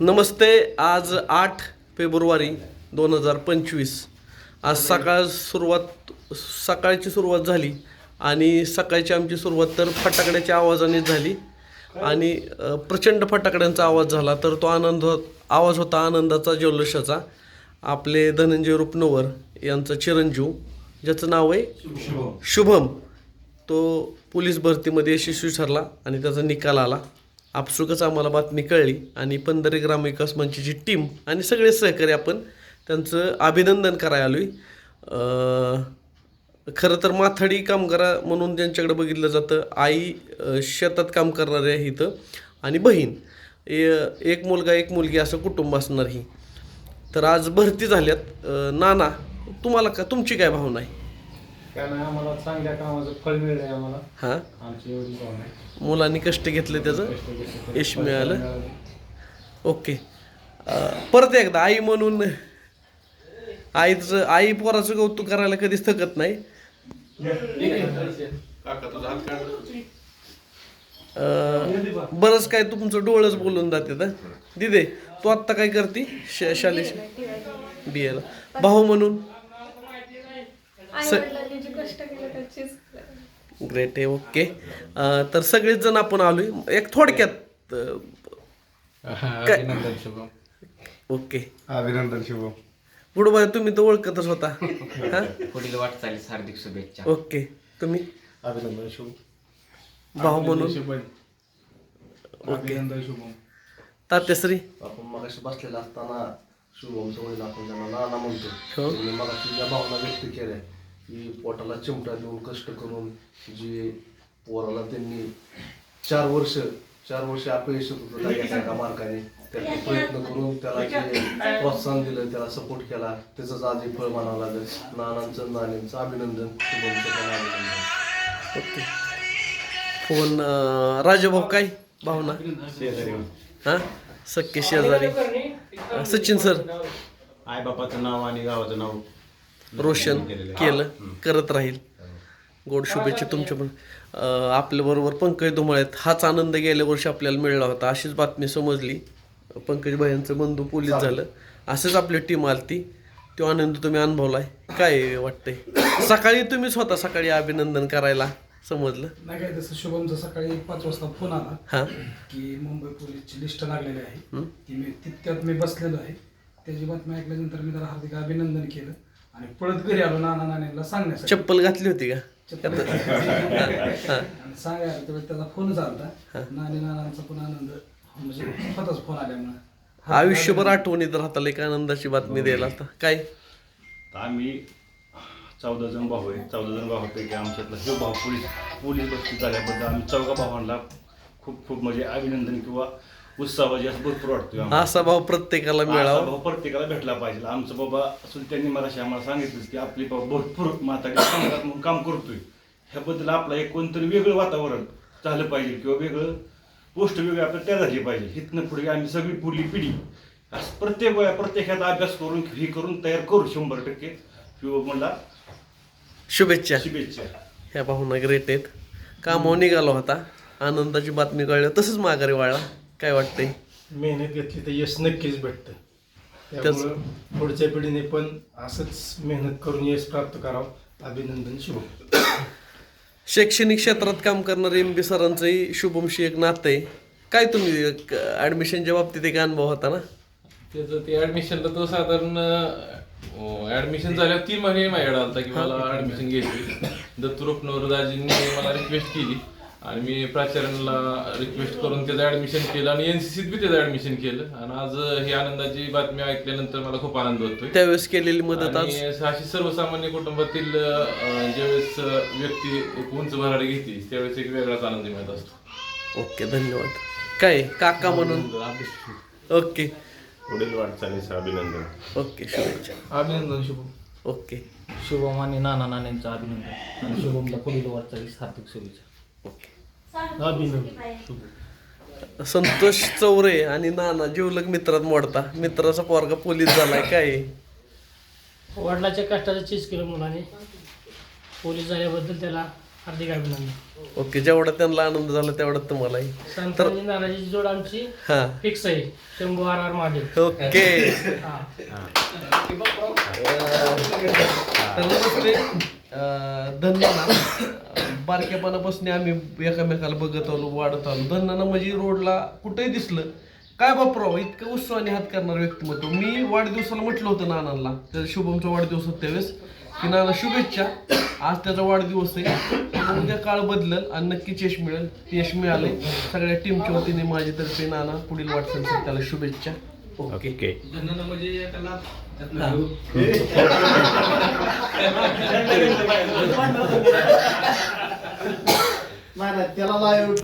नमस्ते आज आठ फेब्रुवारी दोन हजार पंचवीस. आज सकाळ सुरुवात सकाळची सुरुवात झाली आणि सकाळची आमची सुरुवात तर फटाकड्याच्या आवाजानेच झाली आणि प्रचंड फटाकड्यांचा आवाज झाला तर तो आनंद आवाज होता आनंदाचा जल्लोषाचा. आपले धनंजय रुपनवर यांचा चिरंजीव ज्याचं नाव आहे? शुभम. तो पोलीस भरतीमध्ये यशस्वी ठरला आणि त्याचा निकाल आला. आपसुकच आम्हाला बातमी कळली आणि पंधरे ग्रामविकास मंचाची टीम आणि सगळे सहकारी आपण त्यांचं अभिनंदन करायला आलो आहे खरं तर माथाडी कामगारा म्हणून ज्यांच्याकडे बघितलं जातं आई शेतात काम करणारे आहे इथं आणि बहीण. एक मुलगा एक मुलगी असं कुटुंब असणार ही. तर आज भरती झाल्यात. नाना तुम्हाला का तुमची काय भावना आहे? काय नाही आम्हाला चांगल्या कामाचं फळ मिळलंय आम्हाला. हां? आमची एवढी भावना आहे. मुलांनी कष्ट घेतले त्याचं? कष्ट घेतले तर यश मिळालं? मिळालं. ओके. अं, परत एकदा आई म्हणून आईचं आई पोराचं कौतुक करायला कधीच थकत नाही. अं, बरंच काय तुमचं डोळंच बोलून जाते तर दिदे तू आत्ता काय करती? श शालेश बी एला भाऊ म्हणून? आई वडिलांनी जे कष्ट केले त्याचीच. ग्रेट आहे ओके अं, तर सगळेच जण आपण आलोय. एक थोडक्यात अभिनंदन शुभम. ओके अभिनंदन शुभम. गुडबाय तुम्ही तर ओळखतच होता. हा? पुढील वाटचालीस हार्दिक शुभेच्छा. ओके तुम्ही? अभिनंदन शुभम. भाऊ म्हणून? शुभम. अभिनंदन शुभम. तात्याश्री? आपण मगाशी बसलेला असताना शुभमचं वडील आपण त्यांना नाना म्हणतो हो. मगाशी ज्या भावना व्यक्त केल्या की पोटाला चिमटा देऊन कष्ट करून जे पोराला त्यांनी चार वर्ष चार वर्ष अपयश होतं त्या एका मार्गाने त्याने प्रयत्न करून त्याला जे प्रोत्साहन दिलं त्याला सपोर्ट केला त्याचंच आज हे फळ म्हणावं लागेल. नानांचं नानींचं अभिनंदन ओके. फोन राजाभाऊ काय भावना? हा? सख्खे शेजारी. सचिन सर. आई बापाचं नाव आणि गावाचं नाव. रोशन केलं करत राहील. गोड शुभेच्छा तुमच्या पण. आपल्याबरोबर पंकज धुमाळे आहेत हाच आनंद गेल्या वर्षी आपल्याला मिळला होता. अशीच बातमी समजली. पंकज भाईंचं बंधू पोलीस झालं. असंच आपली टीम आलती. तो आनंद तुम्ही अनुभवलाय. काय वाटतंय? सकाळी तुम्हीच होता सकाळी अभिनंदन करायला समजलं? नाही काय तसं शुभमचा सकाळी पाच वाजता फोन आला. हां. की मुंबई पोलीसची लिस्ट लागलेली आहे. ती मी तितक्यात मी बसलेलो आहे. त्याची बातमी ऐकल्यानंतर मी त्याला हार्दिक अभिनंदन केलं. आणि पळत घरी आलो नाना नाण्यांना सांगण्यासाठी. चप्पल घातली होती का? चप्पल. आणि सांगायला तेव्हा त्याचा फोन झाला नानी नानांचा पण आनंद म्हणजे स्वतःच फोन आल्यामुळे. आयुष्यभर आठवणीत राहताल एक आनंदाची बातमी द्यायला आता. काय? तर आम्ही चौदा जण भाऊ आहे. चौदा जण भावापैकी आमच्यातला जो भाऊ पोलीस पोलीस बस्ती झाल्याबद्दल आम्ही चौघा भावांना खूप खूप म्हणजे अभिनंदन किंवा उत्साह असं भरपूर वाटतोय आम्हाला. असा भाव प्रत्येकाला असा मिळावा. भाऊ प्रत्येकाला भेटला पाहिजे. आमचं बाबा असून त्यांनी मला आम्हाला सांगितलंच की आपली बाबा भरपूर माता समाजात म्हणून काम करतोय. ह्याबद्दल आपलं एक कोणतरी वेगळं वातावरण झालं पाहिजे किंवा वेगळं गोष्ट वेगळी आपल्याला तयार झाली पाहिजे. इथनं पुढे आम्ही सगळी पुढली पिढी असं प्रत्येक वेळा प्रत्येक ह्याचा अभ्यास करून हे करून तयार करू शंभर टक्के. किंवा मला शुभेच्छा. शुभेच्छा. ह्या भावना ग्रेट आहेत. कामावर निघाला होता. आनंदाची बातमी कळली. तसंच माघारी वाळला काय वाटतंय? मेहनत घेतली तर यश नक्कीच भेटतं. त्यामुळं पुढच्या पिढीने पण असंच मेहनत करून यश प्राप्त करावं. अभिनंदन शुभम शैक्षणिक क्षेत्रात काम करणारे एम बी सरांचंही शुभमशी एक नातं आहे. काय तुम्ही ॲडमिशनच्या बाबतीत एक अनुभव होता ना? त्याचं ते ऍडमिशनला तो साधारण ऍडमिशन झाल्यावर तीन महिने माझ्याकडे आलता की मला ऍडमिशन घ्यायची दत्तरूपनवर दाजींनी मला रिक्वेस्ट केली. आणि मी प्राचार्यांना रिक्वेस्ट करून त्याचं ऍडमिशन केलं आणि एनसीसीत बी त्याचं ऍडमिशन केलं. आणि आज ही आनंदाची बातमी ऐकल्यानंतर मला खूप आनंद होतोय. त्यावेळेस केलेली मदत आज? अशी सर्वसामान्य कुटुंबातील ज्यावेळेस व्यक्ती एक उंच भरारी घेते त्यावेळेस एक वेगळाच आनंद मिळत असतो. ओके धन्यवाद. काय काका म्हणून? ओके. पुढील वाटचालीस अभिनंदन. ओके शुभेच्छा. अभिनंदन शुभम. ओके. शुभम आणि नाना नाण्यांचं अभिनंदन. आणि शुभमला पुढील वाटचालीस हार्दिक शुभेच्छा. ओके. संतोष चौरे आणि नाना जीवलग मित्रात मोडता. मित्राचा पोरगा पोलीस झालाय काय? वडिलाच्या कष्टाचं चीज केलं मुलाने पोलीस झाल्याबद्दल त्याला हार्दिक अभिनंदन. ओके जेवढा त्यांना आनंद झाला तेवढा तुम्हालाही. संतांची नानाची जोड आमची हां. फिक्स आहे. Shambhu R R Mahadev. Okay. हा. तर नमस्ते बारक्यापणापासून आम्ही एकामेकाला बघत आलो वाढत आलो. धन्याना म्हणजे रोडला कुठेही दिसलं काय बापराव इतकं उत्साहाने हात करणार व्यक्तिमत्व. मी वाढदिवसाला म्हटलं होतं नानांना त्याचा शुभमचा वाढदिवस होता त्यावेळेस की नाना शुभेच्छा. आज त्याचा वाढदिवस आहे. उद्या काळ बदलल आणि नक्कीच यश मिळेल. यश मिळालंय. सगळ्या टीमच्या वतीने माझ्यातर्फे नाना पुढील वाटचालीसाठी त्याला शुभेच्छा. ओके. नाही नाही त्याला लाईव्ह